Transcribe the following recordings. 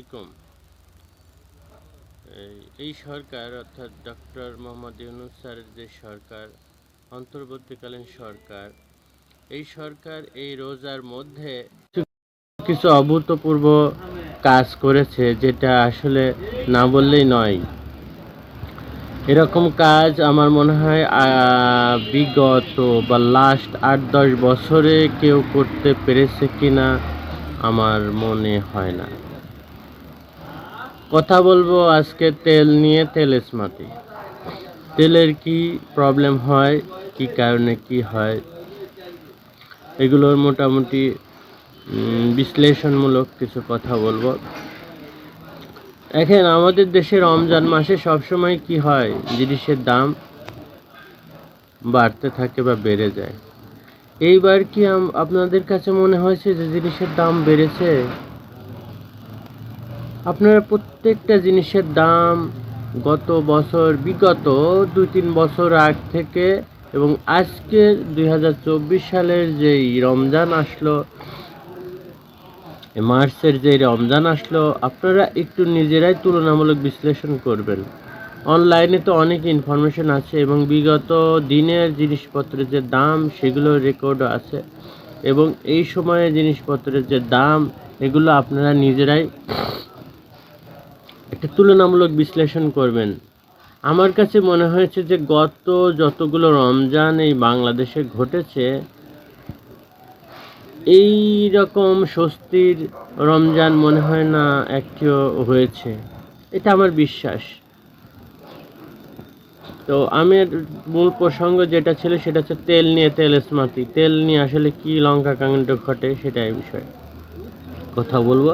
আলাইকুম। এই- সরকার, অর্থাৎ ডক্টর মোহাম্মদ ইউনুস স্যারের যে সরকার, অন্তর্বর্তীকালীন সরকার, এই সরকার এই রোজার মধ্যে কিছু অভূতপূর্ব কাজ করেছে যেটা আসলে না বললেই নয়। এরকম কাজ আমার মনে হয় বিগত বা লাস্ট আট, দশ বছরে কেউ করতে পেরেছে কিনা আমার মনে হয় না। কথা বলব আজকে তেল নিয়ে তেল ইসমাতি তেলের কি প্রবলেম হয়, কি কারণে কি হয়, এগুলোর মোটামুটি বিশ্লেষণমূলক কিছু কথা বলব। দেখেন, আমাদের দেশে রমজান মাসে সবসময় কি হয়, জিনিসের দাম বাড়তে থাকে বা বেড়ে যায়। এইবার কি আপনাদের কাছে মনে হয়েছে যে জিনিসের দাম বেড়েছে? আপনারা প্রত্যেকটা জিনিসের দাম গত বছর, বিগত দুই তিন বছর আগ থেকে এবং আজকে দু হাজার চব্বিশ সালের যেই রমজান আসলো মার্চের যে রমজান আসলো, আপনারা একটু নিজেরাই তুলনামূলক বিশ্লেষণ করবেন। অনলাইনে তো অনেক ইনফরমেশন আছে এবং বিগত দিনের জিনিসপত্রের যে দাম, সেগুলো রেকর্ডও আছে এবং এই সময়ে জিনিসপত্রের যে দাম, এগুলো আপনারা নিজেরাই একটা তুলনামূলক বিশ্লেষণ করবেন। আমার কাছে মনে হয়েছে যে গত যতগুলো রমজান এই বাংলাদেশে ঘটেছে, এই রকম স্বস্তির রমজান মনে হয় না একটিও হয়েছে। এটা আমার বিশ্বাস। তো আমার মূল প্রসঙ্গ যেটা ছিল সেটা হচ্ছে তেল নিয়ে তেল স্মাতি। তেল নিয়ে আসলে কি লঙ্কা কাণ্ড ঘটে সেটাই বিষয়। কথা বলব।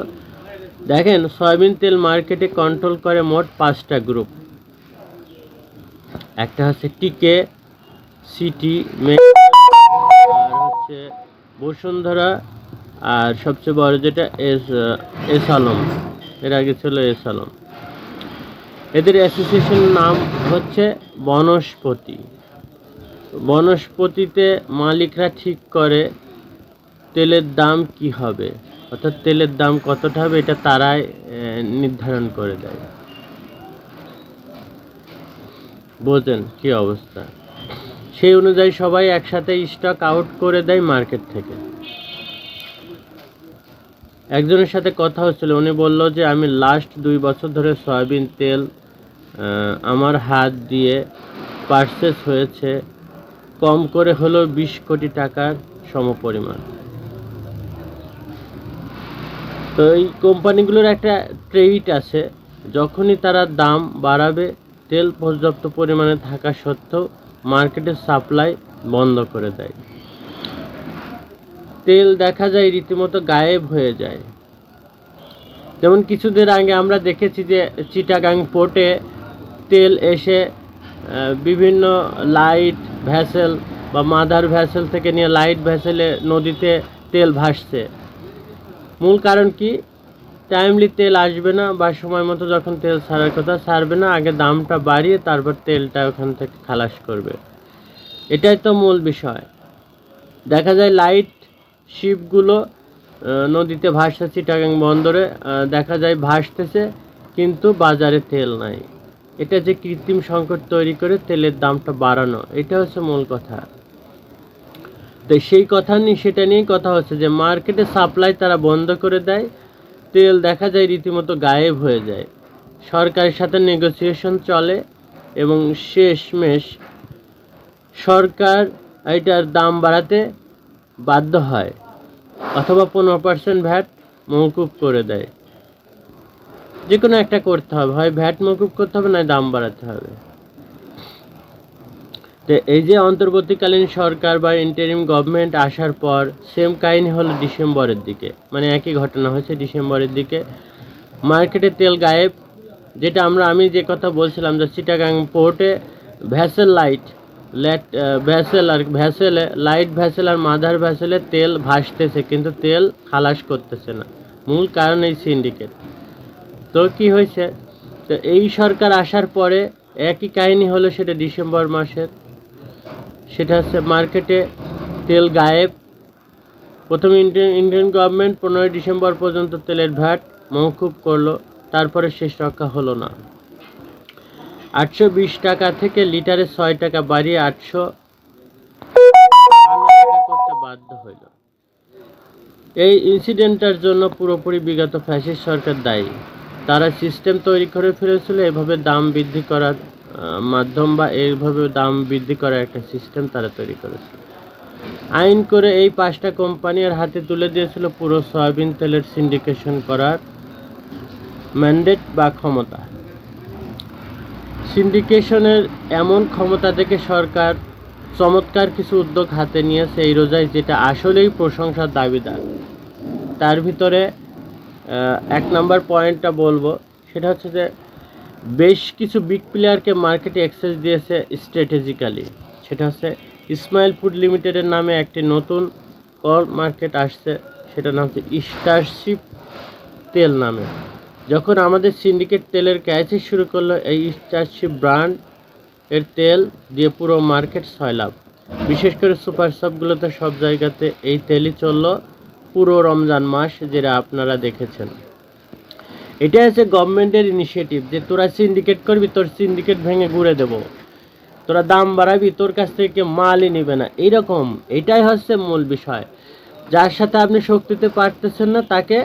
দেখেন, সয়াবিন তেল মার্কেটে কন্ট্রোল করে মোট পাঁচটা গ্রুপ একটা হচ্ছে টিকে সিটি মে আর হচ্ছে বসুন্ধরা, আর সবচেয়ে বড় যেটা এস এস আলম। এর আগে ছিল এস আলম। এদের অ্যাসোসিয়েশন নাম হচ্ছে বনস্পতি। বনস্পতিতে মালিকরা ঠিক করে তেলের দাম কি হবে। অর্থাৎ তেলের দাম কতটা হবে এটা তারাই নির্ধারণ করে দেয়। বোঝেন কি অবস্থা? সেই অনুযায়ী সবাই একসাথে স্টক আউট করে দেয় মার্কেট থেকে। একজনের সাথে কথা হচ্ছিল, উনি বলল যে, আমি লাস্ট দুই বছর ধরে সয়াবিন তেল আমার হাত দিয়ে পারচেস হয়েছে, কম করে হলেও বিশ কোটি টাকার সমপরিমাণ। তো এই কোম্পানিগুলোর একটা ট্রেড আছে। যখনই তারা দাম বাড়াবে, তেল পর্যাপ্ত পরিমাণে থাকা সত্ত্বেও মার্কেটের সাপ্লাই বন্ধ করে দেয়। তেল দেখা যায় রীতিমতো গায়েব হয়ে যায়। যেমন কিছুদিন আগে আমরা দেখেছি যে চিটাগাং পোর্টে তেল এসে বিভিন্ন লাইট ভ্যাসেল বা মাদার ভ্যাসেল থেকে নিয়ে লাইট ভ্যাসেলে নদীতে তেল ভাসছে। মূল কারণ কি? টাইমলি তেল আসবে না বা সময় মতো যখন তেল ছাড়ার কথা ছাড়বে না, আগে দামটা বাড়িয়ে তারপর তেলটা ওখান থেকে খালাস করবে। এটাই তো মূল বিষয়। দেখা যায় লাইট শিপগুলো নদীতে ভাসছে চিটাগাং বন্দরে দেখা যায় ভাসতেছে কিন্তু বাজারে তেল নাই। এটা যে কৃত্রিম সংকট তৈরি করে তেলের দামটা বাড়ানো, এটা হচ্ছে মূল কথা। তো সেই কথা নিয়ে, সেটা নিয়েই কথা হচ্ছে যে মার্কেটে সাপ্লাই তারা বন্ধ করে দেয়, তেল দেখা যায় রীতিমতো গায়েব হয়ে যায়। সরকারের সাথে নেগোসিয়েশন চলে এবং শেষমেশ সরকার এটার দাম বাড়াতে বাধ্য হয় অথবা পনেরো পার্সেন্ট ভ্যাট মৌকুব করে দেয়। যে কোনো একটা করতে হবে, হয় ভ্যাট মৌকুব করতে হবে, নয় দাম বাড়াতে হবে। তো এই যে অন্তর্বর্তীকালীন সরকার বা ইন্টারিম গভর্নমেন্ট আসার পর সেম কাহিনী হলো ডিসেম্বরের দিকে। মানে একই ঘটনা হয়েছে ডিসেম্বরের দিকে। মার্কেটে তেল গায়েব। যেটা আমরা, আমি যে কথা বলছিলাম যে চিটাগাং পোর্টে ভ্যাসেল লাইট ল্যাট ভ্যাসেল আর ভ্যাসেলে লাইট ভ্যাসেল আর মাদার ভ্যাসেলে তেল ভাসতেছে, কিন্তু তেল খালাস করতেছে না। মূল কারণ এই সিন্ডিকেট তো কি হয়েছে? তো এই সরকার আসার পরে একই কাহিনী হলো সেটা ডিসেম্বর মাসের। সেটা হচ্ছে মার্কেটে তেল গায়েব। প্রথমে ইন্ডিয়ান ইন্ডিয়ান গভর্নমেন্ট পনেরোই ডিসেম্বর পর্যন্ত তেলের ভ্যাট মৌকুব করল, তারপরে শেষ রক্ষা হলো না। আটশো বিশ টাকা থেকে লিটারে ছয় টাকা বাড়িয়ে আটশো করতে বাধ্য হইল। এই ইনসিডেন্টটার জন্য পুরোপুরি বিগত ফ্যাসিস্ট সরকার দায়ী। তারা সিস্টেম তৈরি করে ফেলেছিল, এভাবে দাম বৃদ্ধি করার মাধ্যম বা এইভাবে দাম বৃদ্ধি করার একটা সিস্টেম তারা তৈরি করেছে। আইন করে এই পাঁচটা কোম্পানির হাতে তুলে দিয়েছিল পুরো সয়াবিন তেলের সিন্ডিকেশন করার ম্যান্ডেট বা ক্ষমতা। সিন্ডিকেশনের এমন ক্ষমতা দেখে সরকার চমৎকার কিছু উদ্যোগ হাতে নিয়েছে এই রোজায়, যেটা আসলেই প্রশংসার দাবিদার। তার ভিতরে এক নম্বর পয়েন্টটা বলব, সেটা হচ্ছে যে বেশ কিছু বিগ প্লেয়ারকে মার্কেটে অ্যাক্সেস দিয়েছে স্ট্র্যাটেজিক্যালি সেটা হচ্ছে ইসমাইল ফুড লিমিটেডের নামে একটি নতুন কল মার্কেট আসছে, সেটার নাম হচ্ছে স্টারশিপ তেল নামে। যখন আমাদের সিন্ডিকেট তেলের ক্যাচে শুরু করল, এই স্টারশিপ ব্র্যান্ড এর তেল দিয়ে পুরো মার্কেট সয়লাভ বিশেষ করে সুপার শপগুলোতে সব জায়গাতে এই তেলই চলল পুরো রমজান মাস, যেটা আপনারা দেখেছেন। এটা হচ্ছে গভর্নমেন্টের ইনিশিয়েটিভ যে তোরা সিন্ডিকেট করবি, তোর সিন্ডিকেট ভেঙে ঘুরে দেব। তোরা দাম বাড়াবি, তোর কাছ থেকে মালই নেবে না। এইরকম, এটাই হচ্ছে মূল বিষয়। যার সাথে আপনি শক্তিতে পারতেছেন না, তাকে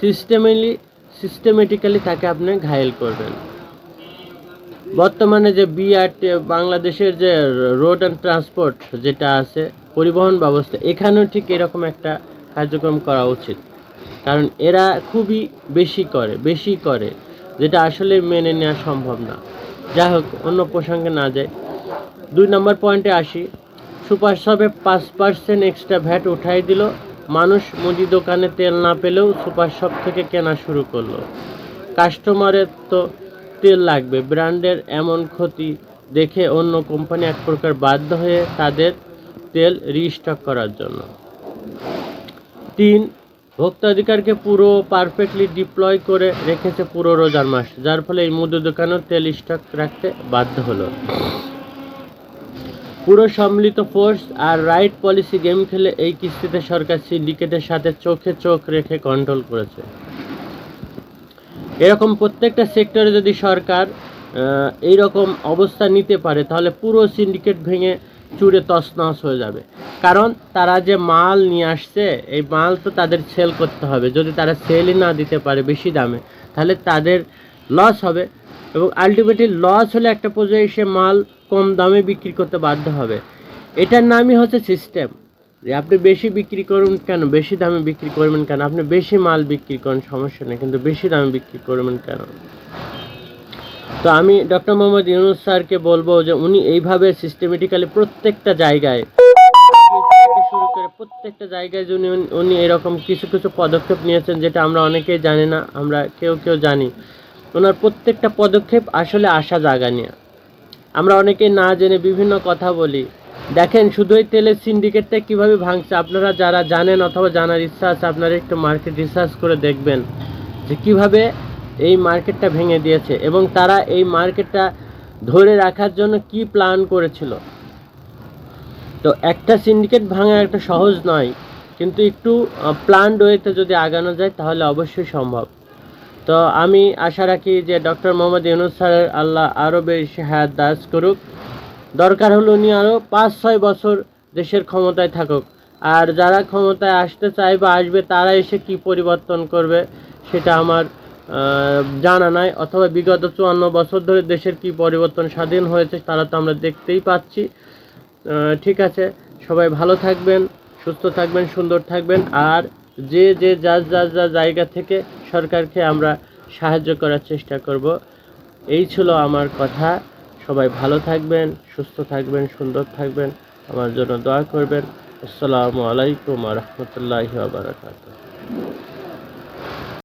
সিস্টেমেলি সিস্টেমেটিক্যালি তাকে আপনি ঘায়েল করবেন। বর্তমানে যে বিআরটি বাংলাদেশের যে রোড অ্যান্ড ট্রান্সপোর্ট যেটা আছে, পরিবহন ব্যবস্থা, এখানেও ঠিক এরকম একটা কার্যক্রম করা উচিত। কারণ এরা খুবই বেশি করে বেশি করে, যেটা আসলে মেনে নেওয়া সম্ভব না। যাই হোক, অন্য প্রসঙ্গে না যায় দুই নম্বর পয়েন্টে আসি। সুপার শপে পাঁচ পার্সেন্ট এক্সট্রা ভ্যাট উঠাই দিল। মানুষ মুদি দোকানে তেল না পেলেও সুপার শপ থেকে কেনা শুরু করল। কাস্টমারের তো তেল লাগবে। ব্র্যান্ডের এমন ক্ষতি দেখে অন্য কোম্পানি এক প্রকার বাধ্য হয়ে তাদের তেল রিস্টক করার জন্য। তিন ভোক্তাধিকারকে পুরো পারফেক্টলি ডিপ্লয় করে রেখেছে পুরো রোজার মাস যার ফলে এই মুদি দোকানেও তেল স্টক রাখতে বাধ্য হলো। পুরো সম্মিলিত ফোর্স আর রাইট পলিসি গেম খেলে এই কিস্তিতে সরকার সিন্ডিকেটের সাথে চোখে চোখ রেখে কন্ট্রোল করেছে। এরকম প্রত্যেকটা সেক্টরে যদি সরকার আহ, এইরকম অবস্থা নিতে পারে তাহলে পুরো সিন্ডিকেট ভেঙে চুরে তছনছ হয়ে যাবে। কারণ তারা যে মাল নিয়ে আসছে, এই মাল তো তাদের সেল করতে হবে। যদি তারা সেলই না দিতে পারে বেশি দামে, তাহলে তাদের লস হবে। এবং আলটিমেটলি লস হলে একটা পর্যায়ে সে মাল কম দামে বিক্রি করতে বাধ্য হবে। এটার নামই হচ্ছে সিস্টেম যে আপনি বেশি বিক্রি করুন কেন? বেশি দামে বিক্রি করবেন কেন? আপনি বেশি মাল বিক্রি করেন, সমস্যা নেই। কিন্তু বেশি দামে বিক্রি করবেন কেন? তো আমি ডক্টর মোহাম্মদ ইউনুস স্যারকে বলব যে উনি এইভাবে সিস্টেমেটিক্যালি প্রত্যেকটা জায়গায় শুরু করে প্রত্যেকটা জায়গায় উনি উনি এরকম কিছু কিছু পদক্ষেপ নিয়েছেন যেটা আমরা অনেকেই জানি না, আমরা কেউ কেউ জানি। ওনার প্রত্যেকটা পদক্ষেপ আসলে আশা জাগা নিয়ে। আমরা অনেকেই না জেনে বিভিন্ন কথা বলি। দেখেন, শুধু এই তেলের সিন্ডিকেটটা কীভাবে ভাঙছে, আপনারা যারা জানেন অথবা জানার ইচ্ছা আছে, আপনারা একটু মার্কেট রিসার্চ করে দেখবেন যে কীভাবে এই মার্কেটটা ভেঙে দিয়েছে এবং তারা এই মার্কেটটা ধরে রাখার জন্য কি প্ল্যান করেছিল? তো একটা সিন্ডিকেট ভাঙা একটা সহজ নয়, কিন্তু একটু প্ল্যান ওয়েতে যদি আগানো যায় তাহলে অবশ্যই সম্ভব। তো আমি আশা রাখি যে ডক্টর মোহাম্মদ ইউনুস স্যারের আল্লাহ আরও বেশি হায়াত দাস করুক। দরকার হলো উনি আরও পাঁচ ছয় বছর দেশের ক্ষমতায় থাকুক। আর যারা ক্ষমতায় আসতে চায় বা আসবে তারা এসে কি পরিবর্তন করবে সেটা আমার জানা নাই, অথবা বিগত চুয়ান্ন বছর ধরে দেশের কি পরিবর্তন স্বাধীন হয়েছে তারা তো আমরা দেখতেই পাচ্ছি। ঠিক আছে, সবাই ভালো থাকবেন, সুস্থ থাকবেন, সুন্দর থাকবেন, আর যে যে যার যার যা জায়গা থেকে সরকারকে আমরা সাহায্য করার চেষ্টা করব, এই ছিল আমার কথা। সবাই ভালো থাকবেন, সুস্থ থাকবেন, সুন্দর থাকবেন, আমার জন্য দোয়া করবেন। আসসালামু আলাইকুম রহমতুল্লাহ বারাকাতুহ।